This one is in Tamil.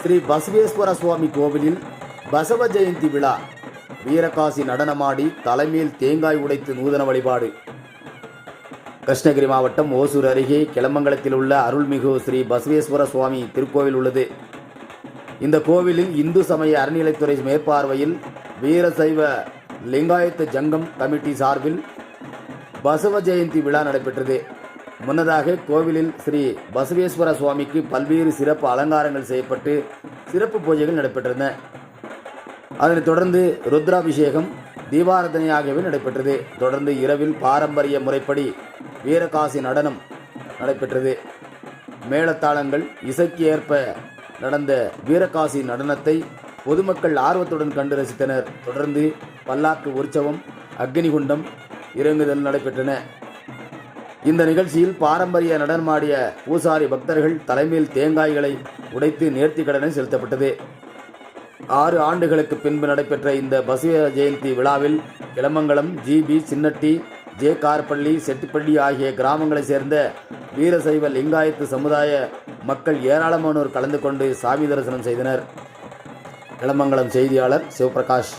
ஸ்ரீ பசவேஸ்வர சுவாமி கோவிலில் பசவ ஜெயந்தி விழா. வீரகாசி நடனமாடி தலைமையில் தேங்காய் உடைத்து நூதன வழிபாடு. கிருஷ்ணகிரி மாவட்டம் ஓசூர் அருகே கிளமங்கலத்தில் உள்ள அருள்மிகு ஸ்ரீ பசவேஸ்வர சுவாமி திருக்கோவில் உள்ளது. இந்த கோவிலில் இந்து சமய அறநிலைத்துறை மேற்பார்வையில் வீரசைவ லிங்காயத்து ஜங்கம் கமிட்டி சார்பில் பசவ ஜெயந்தி விழா நடைபெற்றது. முன்னதாக கோவிலில் ஸ்ரீ பசவேஸ்வர சுவாமிக்கு பல்வேறு சிறப்பு அலங்காரங்கள் செய்யப்பட்டு சிறப்பு பூஜைகள் நடைபெற்றன. அதனைத் தொடர்ந்து ருத்ராபிஷேகம் தீபாராதனை ஆகியவை நடைபெற்றது. தொடர்ந்து இரவில் பாரம்பரிய முறைப்படி வீரகாசி நடனம் நடைபெற்றது. மேளத்தாளங்கள் இசைக்கு ஏற்ப நடந்த வீரகாசி நடனத்தை பொதுமக்கள் ஆர்வத்துடன் கண்டு ரசித்தனர். தொடர்ந்து பல்லாக்கு உற்சவம் அக்னிகுண்டம் இறங்குதல் நடைபெற்றன. இந்த நிகழ்ச்சியில் பாரம்பரிய நடனமாடிய பூசாரி பக்தர்கள் தலைமையில் தேங்காய்களை உடைத்து நேர்த்திக்கடனை செலுத்தப்பட்டது. ஆறு ஆண்டுகளுக்கு பின்பு நடைபெற்ற இந்த பசுவ ஜெயந்தி விழாவில் கிளமங்கலம் ஜிபி சின்னட்டி ஜே கார்பள்ளி செட்டிப்பள்ளி ஆகிய கிராமங்களைச் சேர்ந்த வீரசைவ லிங்காயத்து சமுதாய மக்கள் ஏராளமானோர் கலந்து கொண்டு சாமி தரிசனம் செய்தனர். கிளமங்கலம் செய்தியாளர் சிவபிரகாஷ்.